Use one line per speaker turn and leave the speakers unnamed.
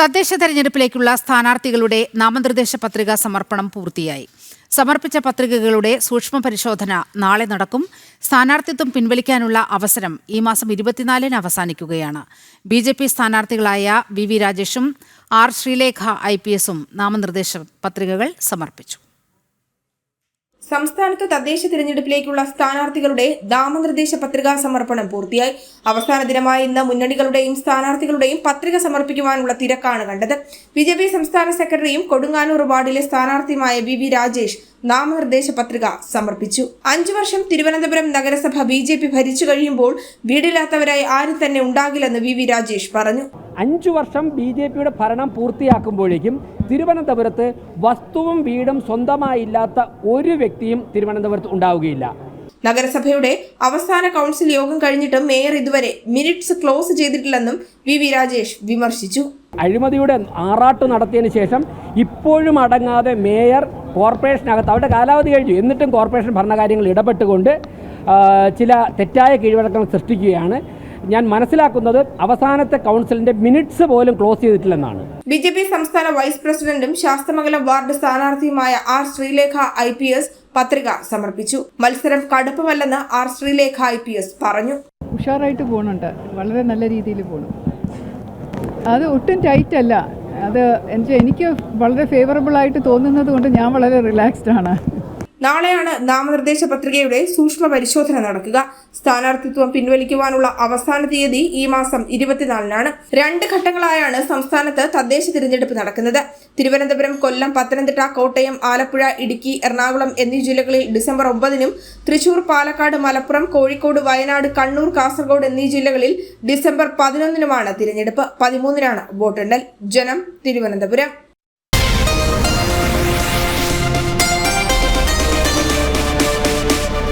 തദ്ദേശ തെരഞ്ഞെടുപ്പിലേക്കുള്ള സ്ഥാനാർത്ഥികളുടെ നാമനിർദ്ദേശ പത്രിക സമർപ്പണം പൂർത്തിയായി സമർപ്പിച്ച പത്രികകളുടെ സൂക്ഷ്മ പരിശോധന നാളെ നടക്കും സ്ഥാനാർത്ഥിത്വം പിൻവലിക്കാനുള്ള അവസരം ഈ മാസം ഇരുപത്തിനാലിന് അവസാനിക്കുകയാണ് ബി ജെ പി സ്ഥാനാർത്ഥികളായ വി വി രാജേഷും ആർ ശ്രീലേഖ ഐ പി എസും നാമനിർദ്ദേശ പത്രികകൾ സമർപ്പിച്ചു
സംസ്ഥാനത്ത് തദ്ദേശ തിരഞ്ഞെടുപ്പിലേക്കുള്ള സ്ഥാനാർത്ഥികളുടെ നാമനിർദ്ദേശ പത്രികാ സമർപ്പണം പൂർത്തിയായി അവസാന ദിനമായ ഇന്ന് മുന്നണികളുടെയും സ്ഥാനാർത്ഥികളുടെയും പത്രിക സമർപ്പിക്കുവാനുള്ള തിരക്കാണ് കണ്ടത് ബി ജെ പി സംസ്ഥാന സെക്രട്ടറിയും കൊടുങ്ങാനൂർ വാർഡിലെ സ്ഥാനാർത്ഥിയുമായ ബി വി രാജേഷ് നാമനിർദ്ദേശ പത്രിക സമർപ്പിച്ചു അഞ്ചു വർഷം തിരുവനന്തപുരം നഗരസഭ ബി ജെ പി ഭരിച്ചു കഴിയുമ്പോൾ വീടില്ലാത്തവരായി ആരും തന്നെ ഉണ്ടാകില്ലെന്ന് വി വി രാജേഷ് പറഞ്ഞു
അഞ്ചു വർഷം ബി ജെ പിയുടെ ഭരണം പൂർത്തിയാക്കുമ്പോഴേക്കും തിരുവനന്തപുരത്ത് വസ്തുവും വീടും സ്വന്തമായില്ലാത്ത ഒരു വ്യക്തിയും തിരുവനന്തപുരത്ത് ഉണ്ടാവുകയില്ല
നഗരസഭയുടെ അവസാന കൗൺസിൽ യോഗം കഴിഞ്ഞിട്ടും മേയർ ഇതുവരെ മിനിറ്റ്സ് ക്ലോസ് ചെയ്തിട്ടില്ലെന്നും വി വി രാജേഷ് വിമർശിച്ചു
അഴിമതിയുടെ ആറാട്ട് നടത്തിയതിനു ശേഷം ഇപ്പോഴും അടങ്ങാതെ മേയർ കോർപ്പറേഷനകത്ത് അവരുടെ കാലാവധി കഴിഞ്ഞു എന്നിട്ടും കോർപ്പറേഷൻ ഭരണകാര്യങ്ങൾ ഇടപെട്ടുകൊണ്ട് ചില തെറ്റായ കീഴ്വഴക്കങ്ങൾ സൃഷ്ടിക്കുകയാണ് ഞാൻ മനസ്സിലാക്കുന്നത് അവസാനത്തെ കൗൺസിലിന്റെ മിനിറ്റ്സ് പോലും ക്ലോസ് ചെയ്തിട്ടില്ലെന്നാണ്
ബി ജെ പി സംസ്ഥാന വൈസ് പ്രസിഡന്റും ശാസ്തമംഗലം വാർഡ് സ്ഥാനാർത്ഥിയുമായ R Sreelekha I P S പത്രിക സമർപ്പിച്ചു മത്സരം കടുപ്പമല്ലെന്ന് R Sreelekha I P S പറഞ്ഞു
ഉഷാറായിട്ട് പോകുന്നുണ്ട് വളരെ നല്ല രീതിയിൽ പോകണം അത് ഒട്ടും ടൈറ്റ് അല്ല അത് എനിക്ക് വളരെ ഫേവറബിൾ ആയിട്ട് തോന്നുന്നത് കൊണ്ട് ഞാൻ വളരെ റിലാക്സ്ഡ് ആണ്
നാളെയാണ് നാമനിർദ്ദേശ പത്രികയുടെ സൂക്ഷ്മ പരിശോധന നടക്കുക സ്ഥാനാർത്ഥിത്വം പിൻവലിക്കുവാനുള്ള അവസാന തീയതി ഈ മാസം ഇരുപത്തിനാലിനാണ് രണ്ട് ഘട്ടങ്ങളായാണ് സംസ്ഥാനത്ത് തദ്ദേശ തിരഞ്ഞെടുപ്പ് നടക്കുന്നത് തിരുവനന്തപുരം കൊല്ലം പത്തനംതിട്ട കോട്ടയം ആലപ്പുഴ ഇടുക്കി എറണാകുളം എന്നീ ജില്ലകളിൽ ഡിസംബർ ഒമ്പതിനും തൃശൂർ പാലക്കാട് മലപ്പുറം കോഴിക്കോട് വയനാട് കണ്ണൂർ കാസർഗോഡ് എന്നീ ജില്ലകളിൽ ഡിസംബർ പതിനൊന്നിനുമാണ് തിരഞ്ഞെടുപ്പ് പതിമൂന്നിനാണ് വോട്ടെണ്ണൽ ജനം തിരുവനന്തപുരം